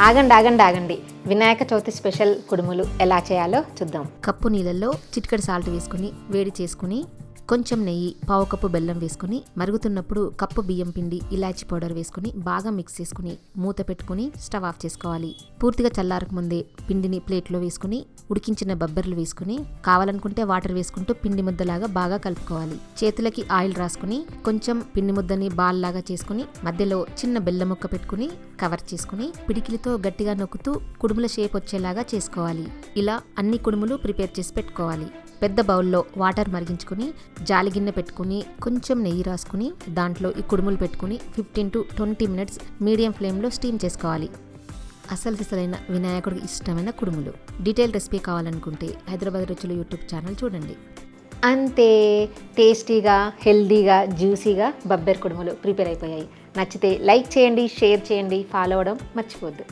ఆగండి ఆగండి ఆగండి. వినాయక చవితి స్పెషల్ కుడుములు ఎలా చేయాలో చూద్దాం. కప్పు నీళ్ళల్లో చిటికెడు సాల్ట్ వేసుకొని వేడి చేసుకుని కొంచెం నెయ్యి పావు కప్పు బెల్లం వేసుకొని మరుగుతున్నప్పుడు కప్పు బియ్యం పిండి ఇలాచి పౌడర్ వేసుకొని బాగా మిక్స్ చేసుకుని మూత పెట్టుకుని స్టవ్ ఆఫ్ చేసుకోవాలి. పూర్తిగా చల్లారక ముందే పిండిని ప్లేట్లో వేసుకుని ఉడికించిన బబ్బర్లు వేసుకుని కావాలనుకుంటే వాటర్ వేసుకుంటూ పిండి ముద్దలాగా బాగా కలుపుకోవాలి. చేతులకి ఆయిల్ రాసుకుని కొంచెం పిండి ముద్దని బాల్ లాగా చేసుకుని మధ్యలో చిన్న బెల్లం ముక్క పెట్టుకుని కవర్ చేసుకుని పిడికిలితో గట్టిగా నొక్కుతూ కుడుముల షేప్ వచ్చేలాగా చేసుకోవాలి. ఇలా అన్ని కుడుములు ప్రిపేర్ చేసి పెట్టుకోవాలి. పెద్ద బౌల్లో వాటర్ మరిగించుకుని జాలి గిన్నె పెట్టుకుని కొంచెం నెయ్యి రాసుకుని దాంట్లో ఈ కుడుములు పెట్టుకుని fifteen to twenty minutes medium ఫ్లేమ్లో స్టీమ్ చేసుకోవాలి. అసలు సిసలైన వినాయకుడికి ఇష్టమైన కుడుములు. డీటెయిల్ రెసిపీ కావాలనుకుంటే హైదరాబాద్ రుచులు యూట్యూబ్ ఛానల్ చూడండి. అంతే టేస్టీగా హెల్దీగా జ్యూసీగా బబ్బెర్ కుడుములు ప్రిపేర్ అయిపోయాయి. నచ్చితే లైక్ చేయండి షేర్ చేయండి ఫాలో అవ్వడం మర్చిపోద్దు